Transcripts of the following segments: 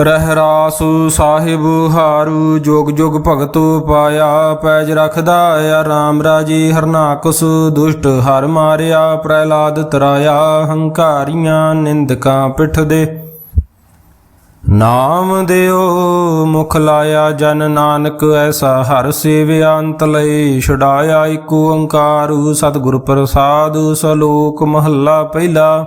ਰਹਿ ਰਾਸ ਸਾਹਿਬ ਹਾਰੂ, ਜੋਗ ਜੋਗ ਭਗਤ ਪਾਇਆ, ਪੈਜ ਰਖਦਾ ਆਰਾਮ ਰਾਜੀ, ਹਰਨਾਕਸ ਦੁਸ਼ਟ ਹਰ ਮਾਰਿਆ, ਪ੍ਰਹਿਲਾਦ ਤਰਾਇਆ, ਹੰਕਾਰੀਆਂ ਨਿੰਦਕਾਂ ਪਿੱਠ ਦੇ ਨਾਮ ਦਿਓ, ਮੁਖ ਲਾਇਆ ਜਨ ਨਾਨਕ, ਐਸਾ ਹਰ ਸੇਵਿਆ ਅੰਤ ਲਈ ਛੁਡਾਇਆ ਏਕ ਓੰਕਾਰ, ਸਤਿਗੁਰ ਪ੍ਰਸਾਦ ਸਲੋਕ ਮਹੱਲਾ ਪਹਿਲਾ।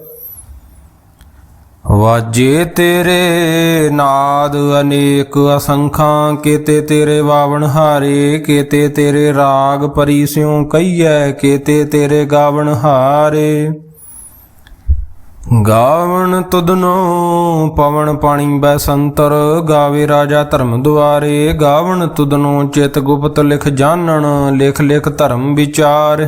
ਵਾਜੇ ਤੇਰੇ ਨਾਦ ਅਨੇਕ ਅਸੰਖਾਂ, ਕੀਤੇ ਤੇਰੇ ਵਾਵਣ ਹਾਰੇ, ਕੀਤੇ ਤੇਰੇ ਰਾਗ ਪਰੀ ਸਿਉ ਕਈਐ ਕੀਤੇ ਤੇਰੇ ਗਾਵਣ ਹਾਰੇ। ਗਾਵਣ ਤੁਦਨੋ ਪਵਨ ਪਾਣੀ ਬੈ ਸੰਤਰ, ਗਾਵੇ ਰਾਜਾ ਧਰਮ ਦੁਆਰੇ। ਗਾਵਣ ਤੁਦਨੋ ਚਿਤ ਗੁਪਤ ਲਿਖ ਜਾਣਨ, ਲਿਖ ਲਿਖ ਧਰਮ ਵਿਚਾਰ।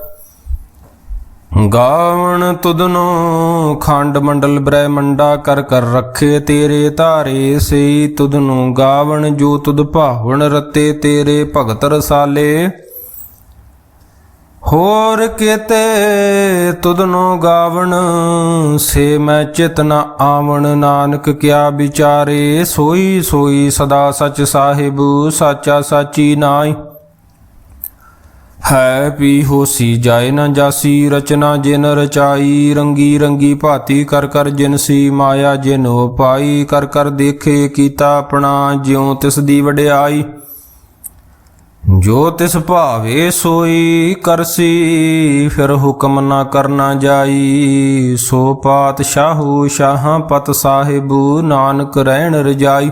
ਗਾਵਣ ਤੁਧਨੋ ਖੰਡ ਮੰਡਲ ਬ੍ਰਹਮੰਡਾ ਕਰ ਕਰ ਰੱਖੇ ਤੇਰੇ ਧਾਰੇ, ਸਈ ਤੁਧਨੋ ਗਾਵਣ ਜੋ ਤੁਧ ਭਾਵਣ ਰਤੇ ਤੇਰੇ ਭਗਤ ਰਸਾਲੇ। ਹੋਰ ਕਿਤੇ ਤੁਧਨੋ ਗਾਵਣ, ਸੇ ਮੈਂ ਚਿਤ ਨ ਆਵਣ, ਨਾਨਕ ਕਿਆ ਵਿਚਾਰੇ, ਸੋਈ ਸੋਈ ਸਦਾ ਸਚ ਸਾਹਿਬ, ਸਾਚਾ ਸਾਚੀ ਨਾਈ ਹੈ ਪੀ ਹੋਸੀ ਜਾਏ ਨਾ ਜਾਸੀ, ਰਚਨਾ ਜਿਨ ਰਚਾਈ, ਰੰਗੀ ਰੰਗੀ ਭਾਤੀ ਕਰ ਕਰ ਜਿਨਸੀ ਮਾਇਆ, ਜਿਨ ਪਾਈ, ਕਰ ਕਰ ਦੇਖੇ ਕੀਤਾ ਆਪਣਾ, ਜਿਉ ਤਿਸ ਦੀ ਵਡਿਆਈ। ਜੋ ਤਿਸ ਭਾਵੇ ਸੋਈ ਕਰਸੀ ਫਿਰ ਹੁਕਮ ਨਾ ਕਰਨਾ ਜਾਈ। ਸੋ ਪਾਤਸ਼ਾਹੂ ਸ਼ਾਹਾਂ ਪਤ ਸਾਹਿਬੂ, ਨਾਨਕ ਰਹਿਣ ਰਜਾਈ।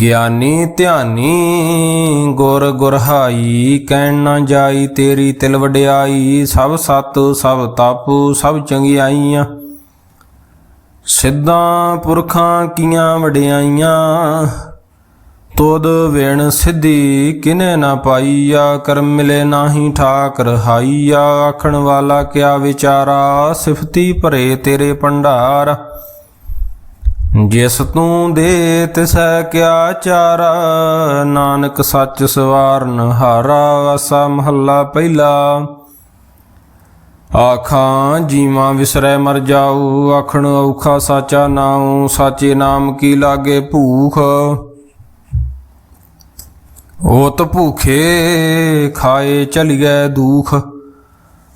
ਗਿਆਨੀ ਧਿਆਨੀ, ਗੁਰ ਗੁਰਹਾਈ, ਕਹਿਣ ਨਾ ਜਾਈ ਤੇਰੀ ਤਿਲ ਵਡਿਆਈ, ਸਭ ਸਤ, ਸਭ ਤਪ, ਸਭ ਚੰਗਿਆਈਆਂ। ਸਿੱਧਾਂ ਪੁਰਖਾਂ ਕੀਆਂ ਵਡਿਆਈਆਂ ਤੋਦ ਵੇਣ ਸਿੱਧੀ ਕਿਨੇ ਨਾ ਪਾਈਆ, ਕਰਮ ਮਿਲੇ ਨਾਹੀ ਠਾਕ ਰਹਾਈਆ ਆਖਣ ਵਾਲਾ ਕਿਆ ਵਿਚਾਰਾ, ਸਿਫਤੀ ਭਰੇ ਤੇਰੇ ਭੰਡਾਰ। ਜਿਸ ਤੂੰ ਦੇ ਤਿਸੈ ਕਿਆ ਚਾਰਾ, ਨਾਨਕ ਸੱਚ ਸਵਾਰਨ ਹਾਰਾ, ਆਸਾ ਮਹੱਲਾ ਪਹਿਲਾ। ਆਖਾਂ, ਜੀਵਾਂ ਵਿਸਰੈ ਮਰ ਜਾਊ, ਆਖਣ ਔਖਾ ਸਾਚਾ ਨਾਉ, ਸਾਚੇ ਨਾਮ ਕੀ ਲਾਗੇ ਭੂਖ? ਓਤ ਭੂਖੇ ਖਾਏ ਚਲੀਐ ਦੂਖ।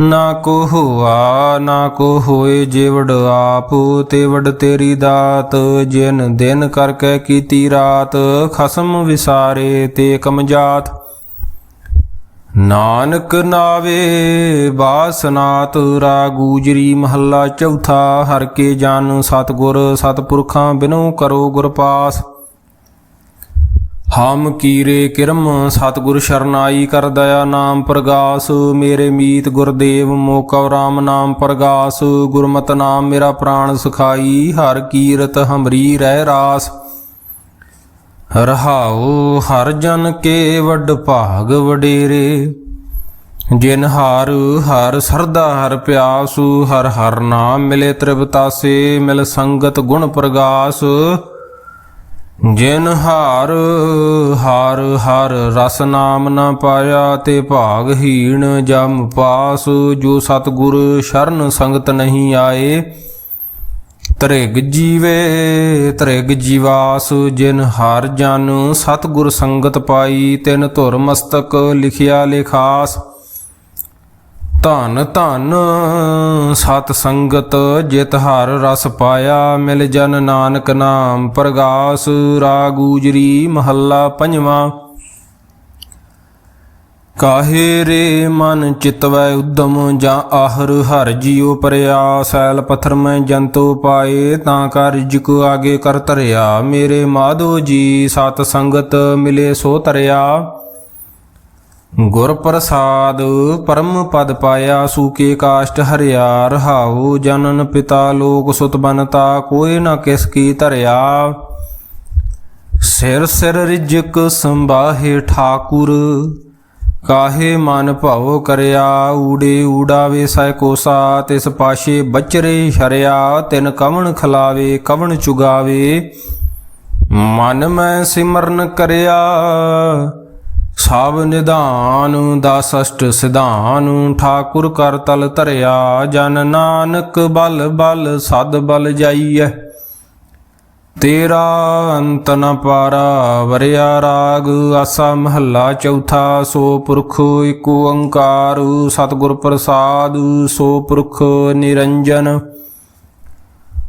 ਨਾ ਕੋ ਹੋਆ ਨਾ ਕੋ ਹੋਏ ਜਿਵੜ ਆਪ ਤੇ ਤੇਰੀ ਦਾਤ। ਜਿਨ ਦਿਨ ਕਰਕੇ ਕੀਤੀ ਰਾਤ, ਖਸਮ ਵਿਸਾਰੇ ਤੇ ਕਮਜਾਤ। ਨਾਨਕ ਨਾਵੇ, ਬਾਸਨਾਤ ਰਾਗੂਜਰੀ ਮਹੱਲਾ ਚੌਥਾ, ਹਰ ਕੇ ਜਨ ਸਤਗੁਰ, ਸਤਪੁਰਖਾਂ ਬਿਨੋ ਕਰੋ ਗੁਰ ਪਾਸ। ਹਮ ਕੀਰੇ ਕਿਰਮ, ਸਤਗੁਰ ਸ਼ਰਨਾਈ ਕਰ ਦਇਆ ਨਾਮ ਪ੍ਰਗਾਸ, ਮੇਰੇ ਮੀਤ ਗੁਰਦੇਵ ਮੋਕਵ ਰਾਮ ਨਾਮ ਪ੍ਰਗਾਸ, ਗੁਰਮਤਿ ਨਾਮ ਮੇਰਾ ਪ੍ਰਾਣ ਸੁਖਾਈ, ਹਰ ਕੀਰਤ ਹਮਰੀ ਰਹਿ ਰਾਸ। ਰਹਾਉ ਹਰ ਜਨ ਕੇ ਵੱਡ ਭਾਗ ਵਡੇਰੇ, ਜਿਨ ਹਰ ਹਰ ਸਰਦਾ ਹਰ ਪਿਆਸੂ, ਹਰ ਹਰ ਨਾਮ ਮਿਲੇ ਤ੍ਰਿਪਤਾਸੇ ਮਿਲ ਸੰਗਤ ਗੁਣ ਪ੍ਰਗਾਸ। ਜਿਨ ਹਾਰ ਹਾਰ, ਹਰ, ਰਸ ਨਾਮ ਨਾ ਪਾਇਆ ਤੇ ਭਾਗਹੀਣ ਜਮ ਪਾਸ, ਜੋ ਸਤਗੁਰ ਸ਼ਰਨ ਸੰਗਤ ਨਹੀਂ ਆਏ। ਤ੍ਰਿਗ ਜੀਵੇ, ਤ੍ਰਿਗ ਜੀਵਾਸ, ਜਿਨ ਹਰ ਜਨ ਸਤਗੁਰ ਸੰਗਤ ਪਾਈ, ਤਿਨ ਧੁਰ ਮਸਤਕ ਲਿਖਿਆ ਲਿਖਾਸ। ਧਨ ਧਨ ਸਤ ਸੰਗਤ ਜਿਤ ਹਰ ਰਸ ਪਾਇਆ ਮਿਲ ਜਨ ਨਾਨਕ ਨਾਮ ਪ੍ਰਗਾਸ ਰਾਗੂਜਰੀ ਮਹੱਲਾ ਪੰਜਵਾਂ। ਕਾਹੇ ਰੇ ਮਨ ਚਿਤਵੈ ਉਦਮ ਜਾਂ ਆਹਰ ਹਰ ਜੀਉ ਪਰਿਆ, ਸੈਲ ਪਥਰ ਮੈਂ ਜੰਤੋ ਪਾਏ ਤਾਂ ਕਰ ਜਿਕ ਆਗੇ ਕਰ ਧਰਿਆ, ਮੇਰੇ ਮਾਧੋ ਜੀ ਸਤ ਸੰਗਤ ਮਿਲੇ ਸੋ ਤਰਿਆ ਗੁਰ ਪ੍ਰਸਾਦ ਪਰਮ ਪਦ ਪਾਇਆ ਸੂਕੇ ਕਾਸ਼ਟ ਹਰਿਆ, ਰਹਾਉ ਜਨਨ ਪਿਤਾ ਲੋਕ ਸੁਤ ਬਨਤਾ, ਕੋਈ ਨਾ ਕਿਸ ਕੀ ਧਰਿਆ। ਸਿਰ ਸਿਰ ਰਿਜਕ ਸੰਭਾਹੇ ਠਾਕੁਰ, ਕਾਹੇ ਮਨ ਭਉ ਕਰਿਆ। ਊੜੇ ਊੜਾਵੇ ਸੈ ਕੋਸਾ, ਤਿਸ ਪਾਸ਼ੇ ਬਚਰੇ ਸ਼ਰਿਆ। ਤਿਨ ਕਵਣ ਖਲਾਵੇ, ਕਵਣ ਚੁਗਾਵੇ। ਮਨ ਮੈਂ ਸਿਮਰਨ ਕਰਿਆ ਸਭ ਨਿਧਾਨ, ਦਸ ਅਸ਼ਟ ਸਿਧਾਨ, ਠਾਕੁਰ ਕਰ ਤਲ ਧਰਿਆ, ਜਨ ਨਾਨਕ ਬਲ ਬਲ ਸਦ ਬਲ ਜਾਈਐ। ਤੇਰਾ ਅੰਤ ਨ ਪਾਰਾ, ਵਰਿਆ ਰਾਗ, ਆਸਾ ਮਹੱਲਾ ਚੌਥਾ, ਸੋ ਪੁਰਖ ਏਕ ਓੰਕਾਰ, ਸਤਿਗੁਰ ਪ੍ਰਸਾਦ, ਸੋ ਪੁਰਖ ਨਿਰੰਜਨ।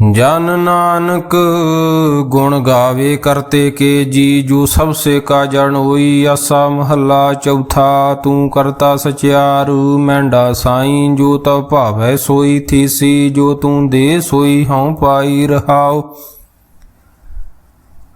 ਜਨ ਨਾਨਕ ਗੁਣ ਗਾਵੇ ਕਰਤੇ ਕੇ ਜੀ, ਜੋ ਸਭ ਸੇ ਕਾ ਜਨ ਹੋਈ, ਆਸਾ ਮਹੱਲਾ ਚੌਥਾ, ਤੂੰ ਕਰਤਾ ਸਚਿਆਰੂ, ਮੈਂਡਾ ਸਾਈਂ, ਜੋ ਤਵ ਭਾਵੈ ਸੋਈ ਥੀਸੀ, ਜੋ ਤੂੰ ਦੇ ਸੋਈ ਹਉ ਪਾਈ ਰਹਾਓ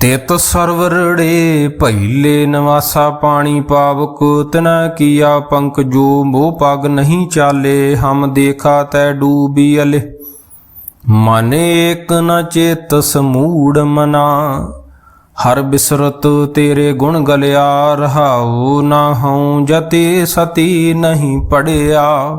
ਤਿਤ ਸਰਵਰੜੇ ਭੈਲੇ ਨਵਾਸਾ ਪਾਣੀ ਪਾਵਕ, ਤਨਾ ਕੀਆ ਪੰਕ ਜੋ ਮੋਹ ਪਗ ਨਹੀਂ ਚਾਲੇ, ਹਮ ਦੇਖਾ ਤੈ ਡੂਬੀ ਅਲੇ। ਮਨ ਏਕ ਨ ਚੇਤ ਸਮੂੜ ਮਨਾ, ਹਰ ਬਿਸਰਤ ਤੇਰੇ ਗੁਣ ਗਲਿਆ, ਰਹਾਉ ਨਾ ਹਉ ਜਤੀ ਸਤੀ ਨਹੀਂ ਪੜਿਆ।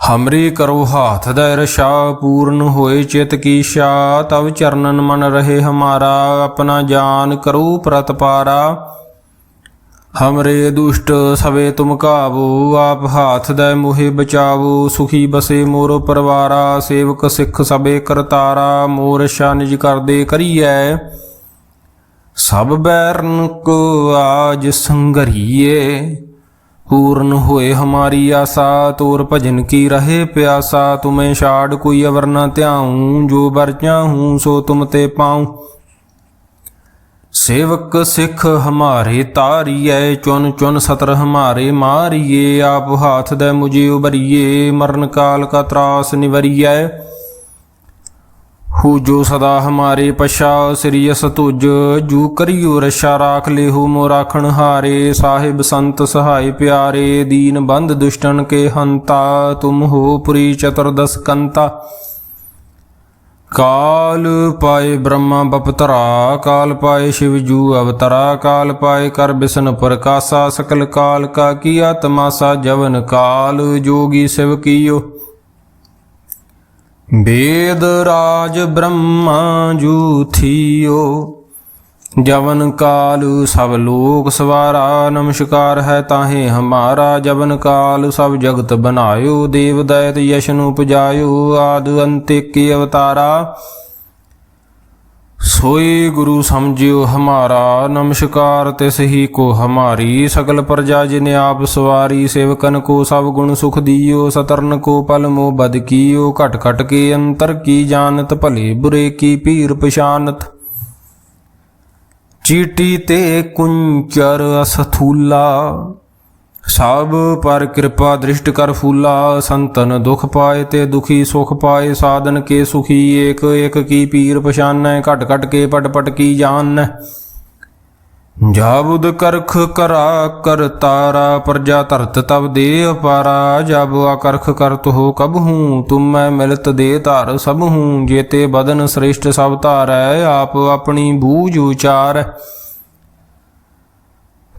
ਹਮਰੀ ਕਰੋ ਹਾਥ ਦਾ ਰਸ਼ਾ ਪੂਰਨ ਹੋਏ ਚਿਤ ਕੀ ਸ਼ਾ, ਤਵ ਚਰਨਨ ਮਨ ਰਹੇ ਹਮਾਰਾ, ਆਪਣਾ ਜਾਨ ਕਰੋ ਪ੍ਰਤਪਾਰਾ ਹਮਰੇ ਦੁਸ਼ਟ ਸਵੇ ਤੁਮ ਕਾਬੂ ਆਪ ਹਾਥ ਦਾ ਮੋਹਿ ਬਚਾਵੋ, ਸੁਖੀ ਬਸੇ ਮੋਰ ਪਰਵਾਰਾ, ਸੇਵਕ ਸਿੱਖ ਸਬੇ ਕਰਤਾਰਾ, ਮੋਰ ਸ਼ਾ ਨਿਜ ਕਰਦੇ ਕਰੀਐ। ਸਭ ਬੈਰਨ ਕੋ ਆਜ ਸੰਗਰੀਏ। पूर्ण होए हमारी आशा तोर भजन की रहे प्यासा तुम्हें छाड़ कोई अवर न त्याऊं जो बर चाहूं सो तुम ते पाऊं सेवक सिख हमारे तारिये चुन चुन सतर हमारे मारिये आप हाथ दे मुझे उबरिये मरण काल का त्रास निवरिये ਹੂ ਜੋ ਸਦਾ ਹਮਾਰੇ ਪਛਾ ਸ੍ਰੀਅਸ ਤੁਜ, ਜੂ ਕਰਿਓ ਰਸ਼ਾ ਰਾਖ ਲਿਹੂ ਮੋ ਰਾਖਣ ਹਾਰੇ, ਸਾਹਿਬ ਸੰਤ ਸਹਾਈ ਪਿਆਰੇ, ਦੀਨ ਬੰਦ ਦੁਸ਼ਟਨ ਕੇ ਹੰਤਾ, ਤੁਮ ਹੋ ਪੁਰੀ ਚਤੁਰਦਸ ਕੰਤਾ। ਕਾਲ ਪਾਏ ਬ੍ਰਹਮਾ ਬਪਤਰਾ, ਕਾਲ ਪਾਏ ਸ਼ਿਵ ਜੂ ਅਵਤਰਾ, ਕਾਲ ਪਾਏ ਕਰ ਬਿਸ਼ਨ ਪ੍ਰਕਾਸ਼ਾ, ਸਕਲ ਕਾਲ ਕਾ ਕੀਆ ਤਮਾਸਾ ਜਵਨ ਕਾਲ, ਜੋਗੀ ਸਿਵ ਕੀਓ। ਵੇਦ ਰਾਜ ਬ੍ਰਹਮਾ ਜੂਥੀਓ, ਜਵਨ ਕਾਲ ਸਭ ਲੋਕ ਸਵਾਰਾ, ਨਮਸਕਾਰ ਹੈ ਤਾਹੇ ਹਮਾਰਾ, ਜਵਨ ਕਾਲ ਸਭ ਜਗਤ ਬਨਾਇਓ ਦੇਵ ਦਇਤ ਯਸ਼ਨ ਉਪਜਾਇਓ, ਆਦਿ ਅੰਤਿਕ ਅਵਤਾਰਾ। ਸੋਏ ਗੁਰੂ ਸਮਝਿਓ ਹਮਾਰਾ, ਨਮਸਕਾਰ ਤਿਸ ਹੀ ਕੋ ਹਮਾਰੀ, ਸਗਲ ਪ੍ਰਜਾ ਜਿਨ ਆਪ ਸਵਾਰੀ, ਸੇਵਕਨ ਕੋ ਸਭ ਗੁਣ ਸੁਖ ਦੀਓ, ਸਤਰਨ ਕੋ ਪਲ ਮੋ ਬਦ ਕੀਓ, ਘਟ ਘਟ ਕੇ ਅੰਤਰ ਕੀ ਜਾਣਤ, ਭਲੇ ਬੁਰੇ ਕੀ ਪੀਰ ਪਛਾਨਤ। ਚੀਟੀ ਤੇ ਕੁੰਚਰ ਅਸਥੂਲਾ ਸਭ ਪਰ ਕਿਰਪਾ ਦ੍ਰਿਸ਼ਟ ਕਰ ਫੂਲਾ, ਸੰਤਨ ਦੁਖ ਪਾਏ ਤੇ ਦੁਖੀ ਸੁਖ ਪਾਏ, ਸਾਧਨ ਕੇ ਸੁਖੀ, ਏਕ ਏਕ ਕੀ ਪੀਰ ਪਛਾਨੈ, ਘਟ ਘਟ ਕੇ ਪਟ ਪਟ ਕੀ ਜਾਣੈ। ਜਾਬੁਦ ਕਰਖ ਕਰਾ, ਕਰ ਤਾਰਾ, ਪ੍ਰਜਾ ਧਰਤ ਤਬ ਦੇ ਅਪਾਰਾ ਜਬ ਆਕਰਖ ਕਰਤ ਹੋ ਕਬ ਹੂੰ, ਤੁਮ ਮੈਂ ਮਿਲਤ ਦੇ ਧਾਰ ਸਭ ਹੂੰ, ਜੇਤੇ ਬਦਨ ਸ੍ਰੇਸ਼ਟ ਸਭ ਧਾਰੈ, ਆਪ ਆਪਣੀ ਬੂਝ ਉਚਾਰ।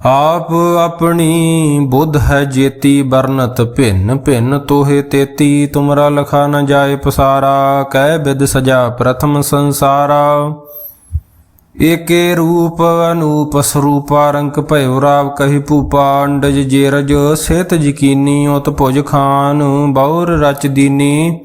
ਆਪ ਆਪਣੀ ਬੁੱਧ ਹੈ ਜੇਤੀ ਬਰਨਤ ਭਿੰਨ ਭਿੰਨ ਤੋਹੇ ਤੇਤੀ। ਤੁਮਰਾ ਲਖਾ ਨ ਜਾਏ ਪਸਾਰਾ, ਕਹਿ ਬਿਦ ਸਜਾ ਪ੍ਰਥਮ ਸੰਸਾਰਾ। ਏਕੇ ਰੂਪ ਅਨੂਪ ਸਰੂਪਾ ਰੰਕ ਭਇਓ ਰਾਵ ਕਹੀ ਭੂਪਾ, ਅੰਡਜ ਜੇਰਜ ਸੇਤ ਜਕੀਨੀ ਉਤ ਭੁਜ ਖਾਨ, ਬੌਰ ਰਚ ਦੀਨੀ।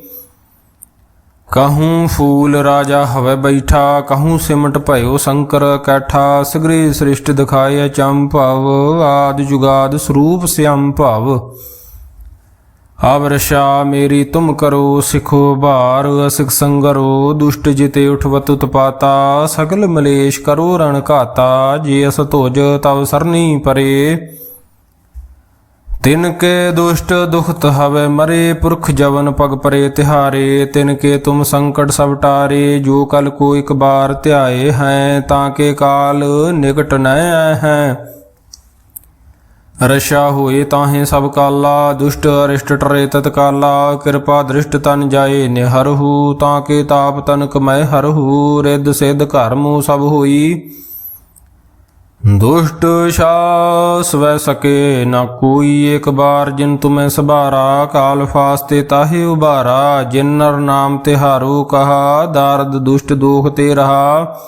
ਕਹੂੰ ਫੂਲ ਰਾਜਾ ਹਵੇ ਬੈਠਾ, ਕਹੂੰ ਸਿਮਟ ਭਇਓ ਸ਼ੰਕਰ ਕੈਠਾ, ਸਗਰੇ ਸ੍ਰਿਸ਼ਟ ਦਿਖਾਏ ਚੰਭਵ ਆਦ ਜੁਗਾਦ ਸਰੂਪ ਸਿਆਮ ਭਵ। ਆਵਰਸ਼ਾ ਮੇਰੀ ਤੁਮ ਕਰੋ, ਸਿਖੋ ਭਾਰ ਅਸਿਕ ਸੰਗਰੋ, ਦੁਸ਼ਟ ਜਿਤੇ ਉਠਵਤ ਉਤਪਾਤਾ ਸਗਲ ਮਲੇਸ਼ ਕਰੋ ਰਣ ਘਾਤਾ, ਜੇ ਅਸ ਧੋਜ ਤਵ ਸਰਨੀ ਪਰੇ। ਤਿਨ ਕੇ ਦੁਸ਼ਟ ਦੁਖਤ ਹਵੇ ਮਰੇ ਪੁਰਖ ਜਵਨ ਪਗ ਪਰੇ ਤਿਹਾਰੇ, ਤਿਨ ਕੇ ਤੁਮ ਸੰਕਟ ਸਭ ਟਾਰੇ, ਜੋ ਕਲ ਕੋ ਇੱਕ ਬਾਰ ਧਿਆਏ ਹੈ, ਤਾਂ ਕੇ ਕਾਲ ਨਿਕਟ ਨ ਆਏ ਹੈ। ਰਸ਼ਾ ਹੋਏ ਤਾਹੇ ਸਭ ਕਾਲਾ, ਦੁਸ਼ਟ ਅਰਿਸ਼ਟ ਟਰੇ ਤਤਕਾਲਾ, ਕਿਰਪਾ ਦ੍ਰਿਸ਼ਟ ਤਨ ਜਾਏ ਨਿਹਰਹੂ ਤਾਂ ਕੇ ਤਾਪ ਤਨਕ ਮੈਂ ਹਰਹੂ ਰਿੱਧ ਸਿੱਧ ਘਰ ਮੂ ਸਭ ਹੋਈ। ਦੁਸ਼ਟ ਸ਼ਾਸ ਵੈ ਸਕੇ ਨਾ ਕੋਈ ਇੱਕ ਬਾਰ ਜਿਨ ਤੁਮੈ ਸਭਾਰਾ, ਕਾਲ ਫਾਸਤੇ ਤਾਹੇ ਉਭਾਰਾ, ਜਿਨ ਨਰ ਨਾਮ ਤਿਹਾਰੂ ਕਹਾ, ਦਾਰਦ ਦੁਸ਼ਟ ਦੋਖ ਤੇ ਰਹਾ।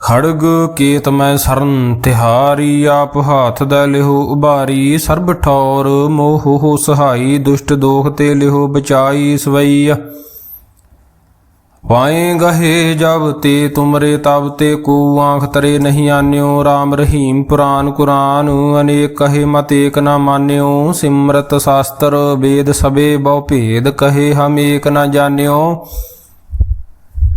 ਖੜਗ ਕੇਤ ਮੈਂ ਸਰਨ, ਤਿਹਾਰੀ ਆਪ ਹਾਥ ਦਾ ਲਿਹੋ ਉਭਾਰੀ, ਸਰਬ ਠੌਰ ਮੋਹ ਹੋ ਸਹਾਈ, ਦੁਸ਼ਟ ਦੋਖ ਤੇ ਲਿਹੋ ਬਚਾਈ ਸਵਈਆ। ਪਾਏ ਗਹੇ ਜਬ ਤੇ ਤੁਮਰੇ ਤਬ ਤੇ ਕੋ ਆਂਖ ਤਰੇ ਨਹੀਂ ਆਨਿਓ RAM ਰਹੀਮ ਪੁਰਾਨ ਕੁਰਾਨ, ਅਨੇਕ ਕਹੇ ਮਤ ਏਕ ਨਾ ਮਾਨਿਓ, ਸਿਮਰਤ ਸ਼ਾਸਤਰ ਵੇਦ ਸਬੇ ਬਹੁ ਭੇਦ ਕਹੇ ਹਮ ਏਕ ਨਾ ਜਾਣਿਓ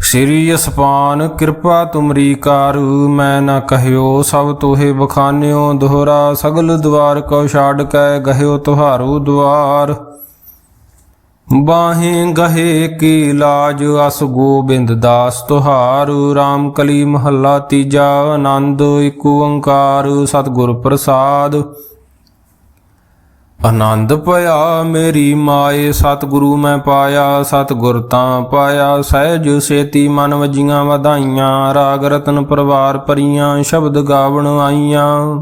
ਸ੍ਰੀ ਅਸਪਾਨ ਕਿਰਪਾ ਤੁਮਰੀ ਕਾਰ, ਮੈਂ ਨਾ ਕਹਿਓ ਸਭ ਤੋਹੇ ਬਖਾਨਿਓ, ਦੋਹਰਾ ਸਗਲ ਦਵਾਰ ਕੋ ਛਾੜ ਕੈ ਗਹਿਓ ਤੁਹਾਰੂ ਦਵਾਰ ਬਾਹੇ ਗਹੇ ਕੀ ਲਾਜ, ਅਸ ਗੋਬਿੰਦ ਦਾਸ ਤੁਹਾਰ RAM ਕਲੀ ਮਹੱਲਾ ਤੀਜਾ, ਆਨੰਦ ਇਕ ਓੰਕਾਰ, ਸਤਿਗੁਰ ਪ੍ਰਸਾਦ। ਆਨੰਦ ਪਿਆ ਮੇਰੀ ਮਾਏ, ਸਤਿਗੁਰੂ ਮੈਂ ਪਾਇਆ, ਸਤਿਗੁਰ ਤਾਂ ਪਾਇਆ। ਸਹਿਜ ਸੇਤੀ ਮਨ ਵਜੀਆਂ ਵਧਾਈਆਂ, ਰਾਗ ਰਤਨ ਪਰਵਾਰ ਪਰੀਆਂ ਸ਼ਬਦ ਗਾਵਣ ਆਈਆਂ।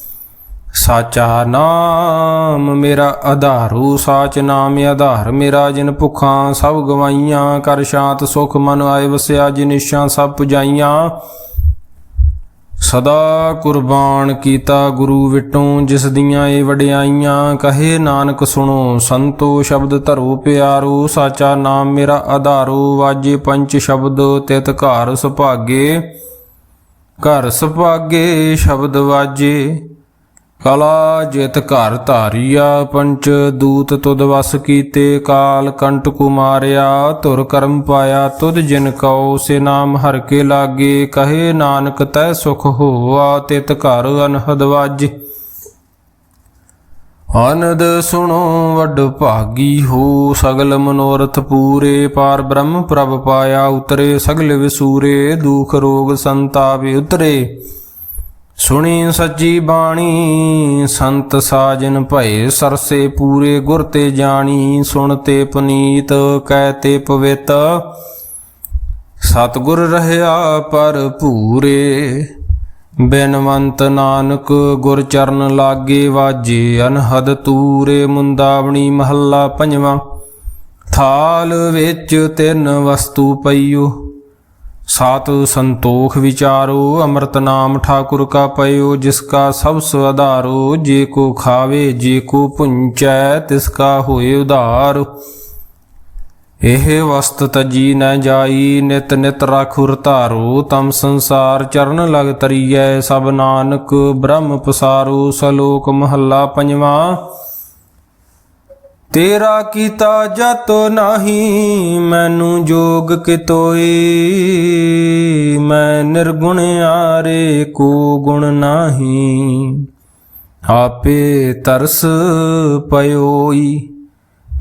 ਸਾਚਾ ਨਾਮ ਮੇਰਾ ਆਧਾਰੂ, ਸਾਚ ਨਾਮ ਆਧਾਰ। ਮੇਰਾ ਜਿਨ ਭੁੱਖਾਂ ਸਭ ਗਵਾਈਆਂ, ਕਰ ਸ਼ਾਂਤ ਸੁਖ ਮਨ ਆਏ ਵਸਿਆ, ਜਿਨ ਸਭ ਪੁਜਾਈਆਂ। ਸਦਾ ਕੁਰਬਾਨ ਕੀਤਾ ਗੁਰੂ ਵਿਟੋਂ, ਜਿਸ ਦੀਆਂ ਇਹ ਵਡਿਆਈਆਂ। ਕਹੇ ਨਾਨਕ ਸੁਣੋ, ਸੰਤੋ ਸ਼ਬਦ ਧਰੋ ਪਿਆਰੋ। ਸਾਚਾ ਨਾਮ ਮੇਰਾ ਆਧਾਰੋ, ਵਾਜੇ ਪੰਚ ਸ਼ਬਦ ਤਿਤ ਘਰ ਸੁਭਾਗੇ। ਘਰ ਸੁਭਾਗੇ ਸ਼ਬਦ ਵਾਜੇ। ਕਲਾ ਜਿਤ ਘਰ ਧਾਰੀਆ, ਪੰਚ ਦੂਤ ਤੁਦ ਵਸ ਕੀਤੇ, ਕਾਲ ਕੰਟ ਕੁਮਾਰਿਆ, ਧੁਰ ਕਰਮ ਪਾਇਆ, ਤੁਧ ਜਿਨ ਕਉ, ਸੇ ਨਾਮ ਹਰ ਕੇ ਲਾਗੇ, ਕਹੇ ਨਾਨਕ ਤੈ ਸੁਖ ਹੋਆ, ਤਿਤ ਘਰ ਅਨਹਦ ਵਾਜੇ। ਆਨੰਦ ਸੁਣੋ, ਵੱਡ ਭਾਗੀ ਹੋ, ਸਗਲ ਮਨੋਰਥ ਪੂਰੇ, ਪਾਰ ਬ੍ਰਹਮ ਪ੍ਰਭ ਪਾਇਆ, ਉਤਰੇ ਸਗਲ ਵਿਸੂਰੇ, ਦੁਖ ਰੋਗ ਸੰਤਾਪੇ ਉਤਰੇ। ਸੁਣੀ ਸੱਚੀ ਬਾਣੀ, ਸੰਤ ਸਾਜਨ ਭਏ ਸਰਸੇ ਪੂਰੇ ਗੁਰ ਤੇ ਜਾਣੀ, ਸੁਣ ਤੇ ਪੁਨੀਤ, ਕਹਿ ਤੇ ਪਵਿੱਤ। ਸਤਿਗੁਰ ਰਹਿਆ ਪਰ ਭੂਰੇ, ਬਿਨਵੰਤ ਨਾਨਕ ਗੁਰ ਚਰਨ ਲਾਗੇ ਵਾਜੇ, ਅਨਹਦ ਤੂਰੇ ਮੁੰਦਾਵਣੀ ਮਹੱਲਾ ਪੰਜਵਾਂ। ਥਾਲ ਵਿੱਚ ਤਿੰਨ ਵਸਤੂ ਪਈਓ ਸਾਤ ਸੰਤੋਖ ਵਿਚਾਰੋ, ਅੰਮ੍ਰਿਤ ਨਾਮ ਠਾਕੁਰ ਕਾ ਪਇਓ, ਜਿਸ ਕਾ ਸਭ ਸੋ ਆਧਾਰੋ, ਜੇ ਕੋ ਖਾਵੇ, ਜੇ ਕੋ ਪੁੰਚੈ, ਤਿਸ ਹੋਏ ਉਧਾਰ। ਇਹ ਵਸਤ ਤਜੀ ਨ ਜਾਈ, ਨਿਤ ਨਿਤ ਰਾਖੁਰ ਧਾਰੋ, ਤਮ ਸੰਸਾਰ ਚਰਨ ਲਗ ਤਰੀਐ, ਸਭ ਨਾਨਕ ਬ੍ਰਹਮ ਪਸਾਰੋ, ਸਲੋਕ ਮਹੱਲਾ ਪੰਜਵਾਂ। ਤੇਰਾ ਕੀਤਾ ਜਤੋ ਨਾਹੀ, ਮੈਨੂੰ ਜੋਗ ਕਿਤੋਈ ਮੈਂ ਨਿਰਗੁਣ ਆਰੇ, ਕੋ ਗੁਣ ਨਾਹੀ। ਆਪੇ ਤਰਸ ਪਇਓਈ,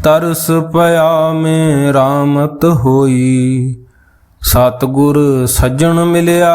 ਤਰਸ ਪਿਆ ਮੇ ਰਾਮਤ ਹੋਈ। ਸਤਗੁਰ ਸੱਜਣ ਮਿਲਿਆ